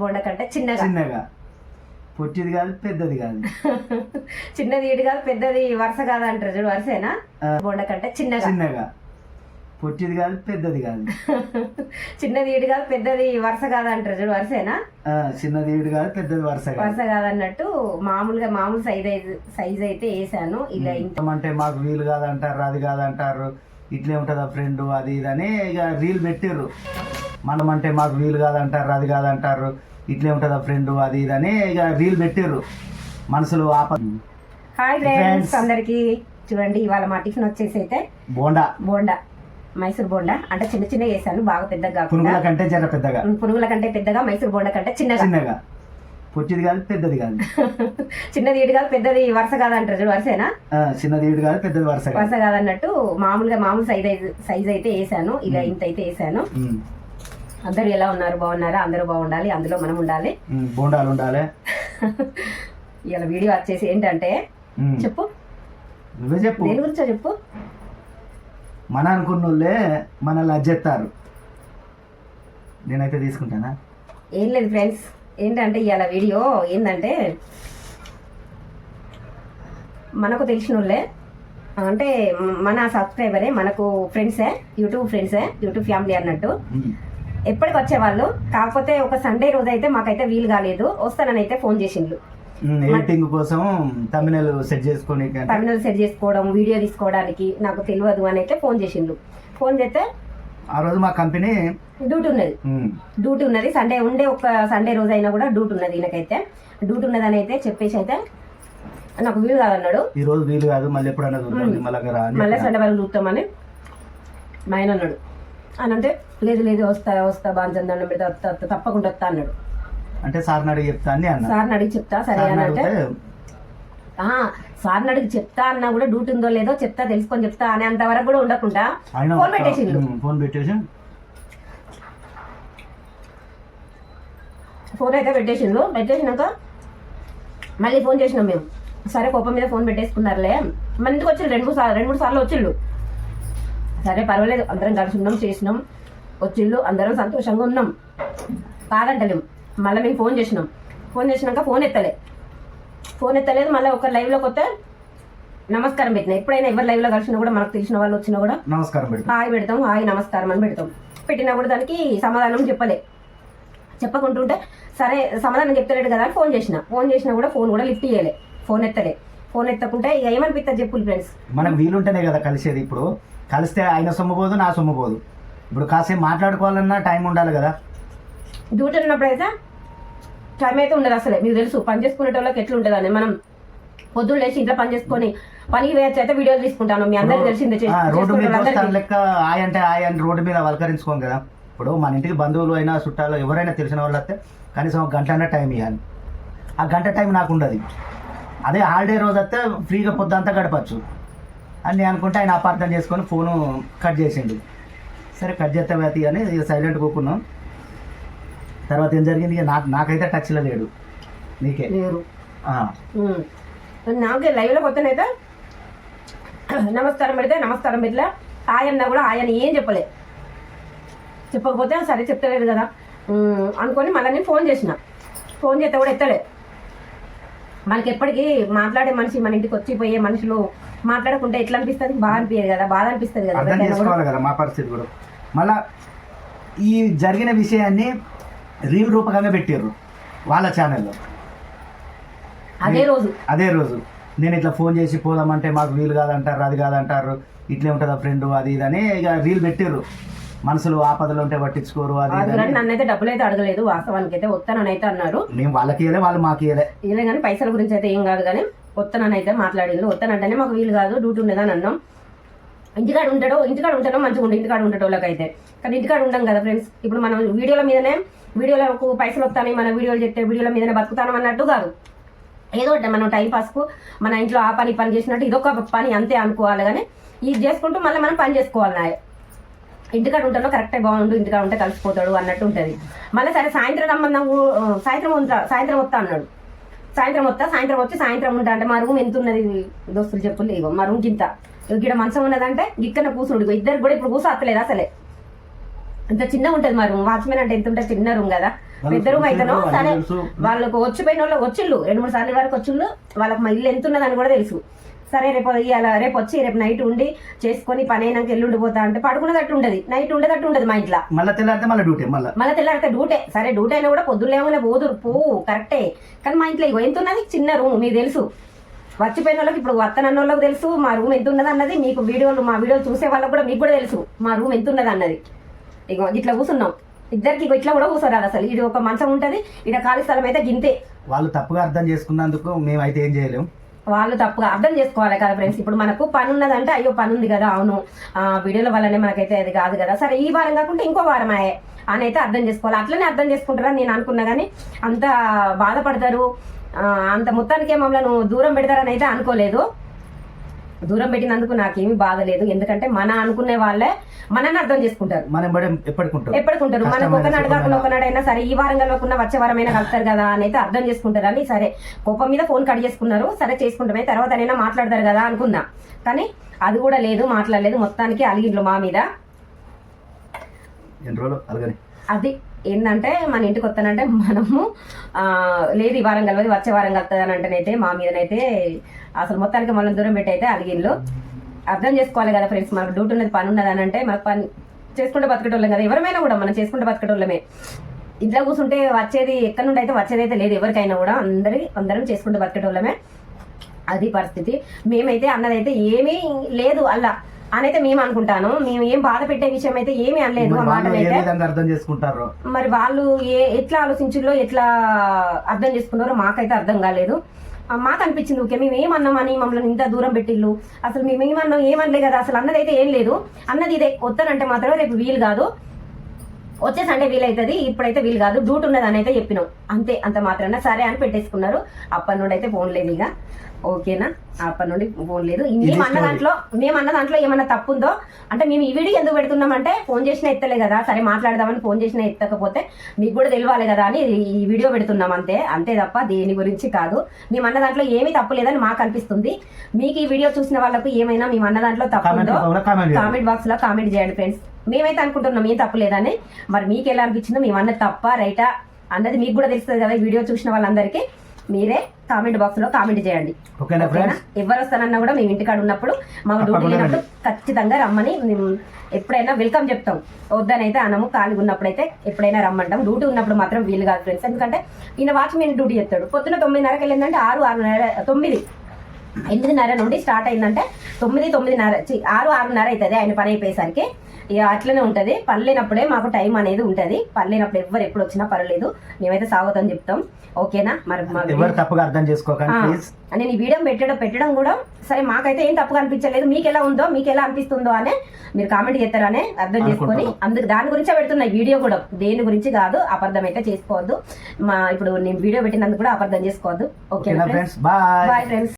బోండ కంటే చిన్నగా. చిన్నగా. పొట్టిది కాదు పెద్దది కాదు. చిన్నది ఇటు కాదు పెద్దది వరుస కాదు అంటారు చూడు వరుసేనా. బోండ కంటే చిన్నగా. చిన్నగా. పొట్టిది కాదు పెద్దది కాదు. చిన్నది ఇటు కాదు పెద్దది వరుస కాదు అంటారు చూడు వరుసేనా? చిన్నది ఈడు కాదు పెద్దది వరుస కాదు. వరుస కాదన్నట్టు మామూలుగా మామూలు సైజ్ సైజ్ అయితే వేసాను ఇలా అంటే మాకు వీలు కాదంటారు అది కాదంటారు ఇట్లే ఉంటుందా ఫ్రెండ్ అది ఇది అని ఇక రీల్ పెట్టిర్రు. మనం అంటే మాకు వీలు కాదంటారు అది కాదంటారు ఇట్లే ఉంటుందా ఫ్రెండ్ అది ఇది అని ఇక రీల్ పెట్టిర్రు. మనసులో ఆప హాయ్. ఫ్రెండ్స్ అందరికి చూడండి ఇవాళ మా టిఫిన్ వచ్చేసి అయితే బోండా. బోండా. మైసూర్ బోండా. అంటే చిన్న చిన్న వేసాను బాగా పెద్దగా పునుగుల కంటే జర పెద్దగా. పునుగుల కంటే పెద్దగా మైసూర్ బోండా కంటే చిన్నగా. చిన్నగా. పొట్టిది కాదు పెద్దది కాదు. చిన్నది ఇటు కాదు పెద్దది వరుస కాదు అంటారు చూడు వరుసేనా? ఆ, చిన్నది ఈడు కాదు పెద్దది వరుస వరుస కాదన్నట్టు మామూలుగా మామూలు సైజ్ సైజ్ అయితే వేసాను ఇలా ఇంత అయితే వేసాను అందరూ ఎలా ఉన్నారు? బాగున్నారా? అందరూ బాగుండాలి. అందులో మనం ఉండాలి. బోండాలు ఉండాలి. ఇలా వీడియో వచ్చేసి ఏంటంటే చెప్పు. నువ్వే చెప్పు. దేని గురించో చెప్పు. మన అనుకున్నోళ్ళే మనల్ని అజ్జెత్తారు. నేనైతే తీసుకుంటానా? ఏం లేదు ఫ్రెండ్స్. ఏంటంటే ఇవాళ వీడియో ఏంటంటే మనకు తెలిసిన వాళ్ళే అంటే మన సబ్స్క్రైబరే మనకు ఫ్రెండ్సే యూట్యూబ్ ఫ్రెండ్సే యూట్యూబ్ ఫ్యామిలీ అన్నట్టు. ఎప్పటికి వచ్చేవాళ్ళు కాకపోతే ఒక సండే రోజు అయితే మాకైతే వీలు కాలేదు. వస్తానని అయితే ఫోన్ చేసిండ్రు. ఎడిటింగ్ కోసం తమిళ సెట్ చేసుకొని టర్మినల్ సెట్ చేసుకోవడం వీడియో తీసుకోవడానికి నాకు తెలియదు అని అయితే ఫోన్ చేసిండ్రు. ఫోన్ చేస్తే ఆ రోజు మా కంపెనీ డ్యూటీ ఉన్నది. డ్యూటీ ఉన్నది. సండే ఉండే ఒక సండే రోజు అయినా కూడా డ్యూటీ ఉన్నది ఈయనకైతే. డ్యూటీ ఉన్నదని అయితే చెప్పేసి అయితే నాకు వీలు కాదన్నాడు. ఈ రోజు వీలు కాదు మళ్ళీ ఎప్పుడైనా చూద్దాం మళ్ళీ అని. సండే వరకు చూస్తామని మా ఆయన అన్నాడు. అని అంటే లేదు లేదు వస్తా వస్తా బాగా దండం పెడతా తప్పకుండా వస్తా అన్నాడు. అంటే సార్ని అడిగి చెప్తా అని సార్ని అడిగి చెప్తా సరే అని అంటే సార్ని అడిగి చెప్తా అన్నా కూడా డ్యూటీ ఉందో లేదో చెప్తా తెలుసుకొని చెప్తా అనే అంత వరకు కూడా ఉండకుండా ఫోన్ పెట్టేసిండు. ఉమ్, ఫోన్ పెట్టేసి. ఫోన్ అయితే పెట్టేసిండు. పెట్టేసినాక మళ్ళీ ఫోన్ చేసినాం మేము. సరే కోపం మీద ఫోన్ పెట్టేసుకున్నారులే. మన ఇంటికి వచ్చిండు రెండు మూడు సార్లు రెండు మూడు సార్లు వచ్చిండు సరే పర్వాలేదు. అందరం కలిసి ఉన్నాం చేసినాం. వచ్చిండు అందరం సంతోషంగా ఉన్నాం. కాదంటలేం. మళ్ళీ మేము ఫోన్ చేసినాం. ఫోన్ చేసినాక ఫోన్ ఎత్తలే. ఫోన్ ఎత్తలేదు. మళ్ళీ ఒక లైవ్లోకి వస్తే నమస్కారం పెట్టిన. ఎప్పుడైనా ఎవరు లైవ్లో కలిసినా కూడా మనకు తెలిసిన వాళ్ళు వచ్చినా కూడా నమస్కారం హాయ్ పెడతాం హాయ్ నమస్కారం అని పెడతాం. పెట్టినా కూడా దానికి సమాధానం చెప్పలే. చెప్పకుంటుంటే సరే సమాధానం చెప్తలేడు కదా అని ఫోన్ చేసిన. ఫోన్ చేసినా కూడా ఫోన్ కూడా లిఫ్ట్ చేయలే ఫోన్ ఎత్తలే. ఫోన్ ఎత్తకుంటే ఇక ఏమనిపిస్తుంది చెప్పులు ఫ్రెండ్స్ మనకు వీలుంటేనే కదా కలిసేది ఇప్పుడు. కలిస్తే ఆయన సొమ్ము పోదు నా సొమ్ము పోదు. ఇప్పుడు కాసేపు మాట్లాడుకోవాలన్నా టైం ఉండాలి కదా. డ్యూటీ ఉన్నప్పుడు అయితే టైం అయితే ఉండదు అసలే మీకు తెలుసు. పని చేసుకునే వాళ్ళకి ఎట్లా ఉంటుందని మనం పొద్దున్న లేచి ఇంట్లో పని చేసుకొని పనికి వేయచ్చు అయితే వీడియోలు తీసుకుంటాను. మీ అందరికి తెలిసిందే రోడ్డు మీద. లెక్క ఆయ అంటే ఆయ అని రోడ్డు మీద వలకరించుకోం కదా. ఇప్పుడు మన ఇంటికి బంధువులు అయినా చుట్టాలు ఎవరైనా తెలిసిన వాళ్ళు వస్తే కనీసం ఒక గంట అన్న టైం ఇవ్వాలి. ఆ గంట టైం నాకు ఉండదు. అదే హాలిడే రోజు వస్తే ఫ్రీగా పొద్దంతా గడపచ్చు. అని నేను అనుకుంటే ఆయన అపార్థం చేసుకొని ఫోను కట్ చేసిండు. సరే కట్ చేస్తే వేతి అని సైలెంట్ కూకున్నాం తర్వాత ఏం జరిగింది? ఇక నాకు నాకైతే టచ్లో లేడు. నీకే. లేరు. నాకే లైవ్లో కొత్తనైతే నమస్కారం పెడితే నమస్కారం పెట్టలే ఆయన కూడా ఆయన ఏం చెప్పలే. చెప్పకపోతే సరే చెప్తలేదు కదా. అనుకొని మళ్ళీ నేను ఫోన్ చేసిన. ఫోన్ చేస్తే కూడా ఎత్తలే. మనకి ఎప్పటికీ మాట్లాడే మనిషి మన ఇంటికి వచ్చి పోయే మనుషులు మాట్లాడకుంటే ఎట్లా అనిపిస్తుంది? బాగా అనిపించదు కదా బాధ అనిపిస్తుంది కదా అర్థం. చేసుకోవాలి కదా మా పరిస్థితి కూడా. మళ్ళా ఈ జరిగిన విషయాన్ని రీల్ రూపకంగా పెట్టారు వాళ్ళ ఛానల్లో. అదే రోజు. అదే రోజు. నేను ఇట్లా ఫోన్ చేసి పోదామంటే మాకు వీలు కాదంటారు అది కాదంటారు ఇట్లే ఉంటుందా ఫ్రెండ్ అది ఇది అని ఇక రీల్ పెట్టారు మనసులో ఆపదలు ఉంటే పట్టించుకోరు అది నన్ను అయితే డబ్బులు అయితే అడగలేదు వాస్తవానికి అయితే వస్తానని అన్నారు. మేము వాళ్ళకి ఇవ్వలే వాళ్ళు మాకు ఇవ్వలే ఇలా కానీ పైసల గురించి అయితే ఏం కాదు కానీ వస్తానని అయితే మాట్లాడిండు వస్తానంటేనే మాకు వీలు కాదు డ్యూటీ ఉండేదని అన్నాం. ఇంటికాడ ఉంటాడో ఇంటికాడ ఉంటాడో మంచిగా ఉండే ఇంటికాడ ఉండేటోళ్ళకి అయితే కానీ ఇంటికాడ ఉండం కదా ఫ్రెండ్స్ ఇప్పుడు మనం వీడియోల మీదనే వీడియోలకు పైసలు వస్తాయి మన వీడియోలు చెప్తే వీడియోల మీదనే బతుకుతానం అన్నట్టు కాదు. ఏదో మనం టైం పాస్కు మన ఇంట్లో ఆ పని పని చేసినట్టు ఇదొక పని అంతే అనుకోవాలి కానీ ఇది చేసుకుంటూ మళ్ళీ మనం పని చేసుకోవాలి ఇంటికాడ ఉంటాడో కరెక్టే బాగుండు ఇంటికాడ ఉంటే కలిసిపోతాడు అన్నట్టు ఉంటుంది. మళ్ళీ సరే సాయంత్రం ఊ- సాయంత్రం ఉంటా సాయంత్రం వస్తా అన్నాడు. సాయంత్రం వస్తా సాయంత్రం వచ్చి సాయంత్రం ఉంటా అంటే మా రూమ్ ఎంత ఉన్నది దోస్తులు చెప్పులు ఇగో మా రూమ్ గింత ఇక్కడ మంచం ఉన్నదంటే ఇక్కడ కూర్చున్నాడు ఇద్దరు కూడా ఇప్పుడు కూర్చోత్తలేదు అసలే? ఇంత చిన్నగా ఉంటుంది మా రూమ్ వాచ్మెన్ అంటే ఎంత ఉంటుంది? చిన్న రూమ్ కదా. పెద్ద రూమ్ అయితేనో సరే. వాళ్ళకు వచ్చిపోయిన వాళ్ళు వచ్చిళ్ళు. రెండు మూడు సార్లు వరకు వచ్చిళ్ళు. వాళ్ళకి మా ఇల్లు ఎంత ఉన్నదని కూడా తెలుసు. సరే రేపు ఇవాళ రేపు వచ్చి రేపు నైట్ ఉండి చేసుకొని పని అయినాక ఎల్లుండి పోతా అంటే పడుకునేటట్టు ఉండదు. నైట్ ఉండేటట్టు ఉండదు మా ఇంట్లో. మళ్ళీ తెల్లారితే మళ్ళీ డ్యూటీ మళ్ళీ? మళ్ళీ తెల్లారితే డ్యూటే. సరే డ్యూటీ అయినా కూడా పొద్దులేమనే పోదురు పోవు కరెక్టే. కానీ మా ఇంట్లో ఇగో ఎంత ఉన్నది చిన్న రూమ్ మీకు తెలుసు. వచ్చిపోయిన వాళ్ళకి ఇప్పుడు వత్తనన్న వాళ్ళకి తెలుసు మా రూమ్ ఎంత ఉన్నది అన్నది. మీకు వీడియోలు మా వీడియోలు చూసే వాళ్ళకి కూడా మీకు కూడా తెలుసు. మా రూమ్ ఎంత ఉన్నది అన్నది. ఇగో ఇట్లా కూర్చున్నాం ఇద్దరికి ఇట్లా కూడా కూర్చోరాదు అసలు. ఇది ఒక మంచం ఉంటది. ఇక్కడ ఖాళీ స్థలం అయితే గింతే. వాళ్ళు తప్పుగా అర్థం చేసుకున్నందుకు మేమైతే ఏం చేయలేము వాళ్ళు తప్పుగా అర్థం చేసుకోవాలి కదా ఫ్రెండ్స్ ఇప్పుడు మనకు పని ఉన్నదంటే అయ్యో పని ఉంది కదా అవును. వీడియోల వల్లనే మనకైతే అది కాదు కదా. సరే ఈ వారం కాకుండా ఇంకో వారం అయ్యే అని అయితే అర్థం చేసుకోవాలి. అట్లనే అర్థం చేసుకుంటారని నేను అనుకున్నా కానీ అంత బాధపడతారు. అంత మొత్తానికి మమ్మల్ని దూరం పెడతారని అయితే అనుకోలేదు. దూరం పెట్టినందుకు నాకేమీ బాధ లేదు. ఎందుకంటే మన అనుకునే వాళ్ళే మనని అర్థం చేసుకుంటారు. మనం బడి ఎప్పటికుంటాం ఎప్పటికుంటారు. మనకు ఒకనాడు కాకుండా ఒకనాడైనా సరే ఈ వారం కలవకుండా వచ్చే వారమైనా కలుస్తారు కదా అని అయితే అర్థం చేసుకుంటారు అని సరే. కోపం మీద ఫోన్ కట్ చేసుకున్నారు. సరే చేసుకుంటామే. తర్వాత అయినా మాట్లాడతారు కదా అనుకున్నా కానీ అది కూడా లేదు మాట్లాడలేదు. మొత్తానికి అలిగిండ్లు మా మీద. అది ఏంటంటే మన ఇంటికి వస్తానంటే మనము లేదు ఈ వారం కలవదు వచ్చే వారం కలుగుతుంది అంటేనైతే మా మీదనైతే అసలు మొత్తానికి మనం దూరం పెట్టి అయితే అలిగిన్లు అర్థం చేసుకోవాలి కదా ఫ్రెండ్స్ మనకు డ్యూటీ ఉన్నది పని ఉన్నది అని అంటే మనకు పని చేసుకుంటే బతకటోళ్ళం కదా. ఎవరైనా కూడా మనం చేసుకుంటే బతకటోళ్ళమే. ఇంట్లో కూర్చుంటే వచ్చేది ఎక్కడి నుండి అయితే వచ్చేది అయితే లేదు ఎవరికైనా కూడా. అందరి అందరం చేసుకుంటే బతకటోళ్ళమే. అది పరిస్థితి. మేమైతే అన్నదైతే ఏమీ లేదు అలా. అనైతే మేము అనుకుంటాను. మేము ఏం బాధ పెట్టే విషయం అయితే ఏమీ అనలేదు ఆ మాటనైతే. అర్థం చేసుకుంటారో? మరి వాళ్ళు ఏ ఎట్లా ఆలోచించులో ఎట్లా అర్థం చేసుకున్నారో మాకైతే అర్థం కాలేదు. మాకు అనిపించింది ఓకే మేము ఏమన్నామని మమ్మల్ని ఇంత దూరం పెట్టిల్లు? అసలు మేము ఏమన్నాం ఏమనలే కదా అసలు అన్నది అయితే ఏం లేదు. అన్నది ఇదే వస్తానంటే మాత్రం రేపు వీలు కాదు. వచ్చే సండే వీలవుతుంది ఇప్పుడైతే వీలు కాదు డ్యూటీ ఉన్నది అని అయితే చెప్పినాం. అంతే అంత మాత్రాన సరే అని పెట్టేసుకున్నారు. అప్పటి నుండి అయితే ఫోన్ లేదు ఇక. ఓకేనా? అప్పటి నుండి ఫోన్ లేదు. మేము అన్న. దాంట్లో మేము అన్న దాంట్లో ఏమన్నా తప్పు ఉందో అంటే మేము ఈ వీడియో ఎందుకు పెడుతున్నామంటే ఫోన్ చేసినా ఎత్తలే కదా సరే మాట్లాడదామని ఫోన్ చేసినా ఎత్తకపోతే మీకు కూడా తెలియాలి కదా అని ఈ వీడియో పెడుతున్నాం అంతే. అంతే తప్ప దేని గురించి కాదు. మేము అన్న దాంట్లో ఏమీ తప్పు లేదని మాకు అనిపిస్తుంది. మీకు ఈ వీడియో చూసిన వాళ్ళకు ఏమైనా మేము అన్న దాంట్లో తప్పు ఉందో కామెంట్ బాక్స్లో కామెంట్ చేయండి ఫ్రెండ్స్ మేమైతే అనుకుంటున్నాం ఏం తప్పు లేదని మరి మీకు ఎలా అనిపించిందో మేము అన్నది తప్ప రైటా? అన్నది మీకు కూడా తెలుస్తుంది కదా ఈ వీడియో చూసిన వాళ్ళందరికీ. మీరే కామెంట్ బాక్స్లో కామెంట్ చేయండి. ఓకేనా ఓకేనా? ఫ్రెండ్స్? ఎవరు వస్తానన్నా కూడా మేము ఇంటికాడ ఉన్నప్పుడు మాకు డ్యూటీ లేనప్పుడు ఖచ్చితంగా రమ్మని మేము ఎప్పుడైనా వెల్కమ్ చెప్తాం. వద్దని అయితే అనము ఖాళీగా ఉన్నప్పుడైతే ఎప్పుడైనా రమ్మంటాం. డ్యూటీ ఉన్నప్పుడు మాత్రం వీలు కాదు ఫ్రెండ్స్. ఎందుకంటే ఈయన వాచ్మెన్ డ్యూటీ చేస్తాడు. పొద్దున తొమ్మిదిన్నరకి వెళ్ళిందంటే ఆరు ఆరున్నర తొమ్మిది. ఎనిమిదిన్నర నుండి స్టార్ట్ అయిందంటే తొమ్మిది తొమ్మిదిన్నర ఆరు ఆరున్నర అవుతుంది. ఆయన పని అయిపోయేసరికి. ఇక అట్లనే ఉంటుంది. పని లేనప్పుడే మాకు టైం అనేది ఉంటుంది. పని లేనప్పుడు ఎవరు ఎప్పుడు వచ్చినా పర్వాలేదు. మేమైతే సాగుతాం చెప్తాం. ఓకేనా? మరి ఎవరు తప్పుగా అర్థం చేసుకోకండి నేను ఈ వీడియో పెట్టడం పెట్టడం కూడా సరే మాకైతే ఏం తప్పుగా అనిపించలేదు. మీకు ఎలా ఉందో మీకు ఎలా అనిపిస్తుందో అనే మీరు కామెంట్ చేస్తారనే అర్థం చేసుకొని. అందుకు దాని గురించే పెడుతున్నా వీడియో కూడా. దేని గురించి కాదు అబద్ధం అయితే చేసుకోవద్దు. మా ఇప్పుడు నేను వీడియో పెట్టినందుకు కూడా అబద్ధం చేసుకోవద్దు. ఓకే ఓకేనా ఫ్రెండ్స్ బాయ్ ఫ్రెండ్స్